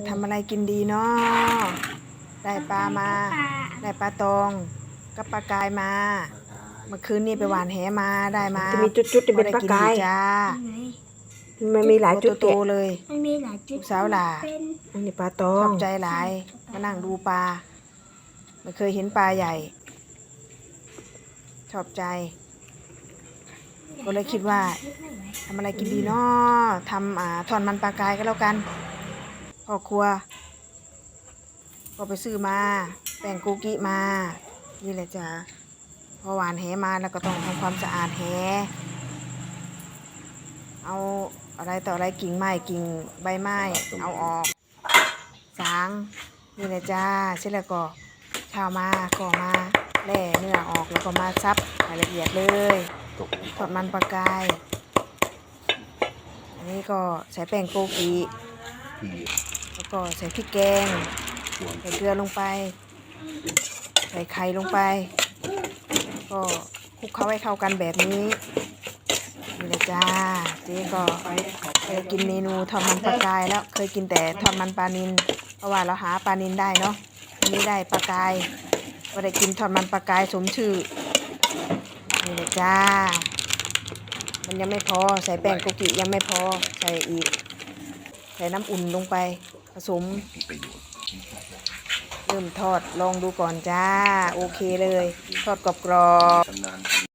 จะทำอะไรกินดีเนาะได้ปลามา ได้ปลาตองกับปลากายมา เมื่อคืนนี้ไปหวานแหมาได้มาจะมีจุดๆจะเป็นปลากายบ่ได้นดีจ้ามันมีหลายจุดโตแกะๆเลยมันมีหลายจุดลูกสาวหล่ะเป็นอันนี้ปลาตอชองบใจหลายมานั่งดูปลาไม่เคยเห็นปลาใหญ่ ชอบใจ ก็เลยคิดว่าทำอะไรกินดีเนาะทำอ่าทอดมันปลากายก็แล้วกัน พ่อครัว ก็ไปซื้อมาแป้งโกกิมา นี่แหละจ้ะพอหวานแหมาแล้วก็ต้องทำความสะอาดแหเอาอะไรต่ออะไรกิ่งไม้กิ่งใบไม้ เอาออกสางนี่แหละจ้าเสร็จแล้วก็ข้าวมาก็มาแล่เนื้อออกแล้วก็มาซับให้ละเอียดเลยทอดมันปลากาย อันนี้ก็ใส่แป้งโกกิแล้ ก็ใส่พริกแกง ใส่เกลือลงไป ใส่ไข่ลงไป ก็คลุกเคล้าให้เข้ากันแบบนี้นี่แหละจ้าเจ๊ก็เคยกินเมนูทอดมันปลากายแล้วเคยกินแต่ทอดมันปลานินเพราะว่าเราหาปลานินได้เนาะอันนี้ได้ปลากายก็ได้กินทอดมันปลากายสมชื่อนี่แหละจ้า มันยังไม่พอใส่แป้งโกกิยังไม่พอใส่อีก ส่น้ำอุ่นลงไปผสมเริ่มทอดลองดูก่อนจ้า โอเคเลย ทอดกรอบๆ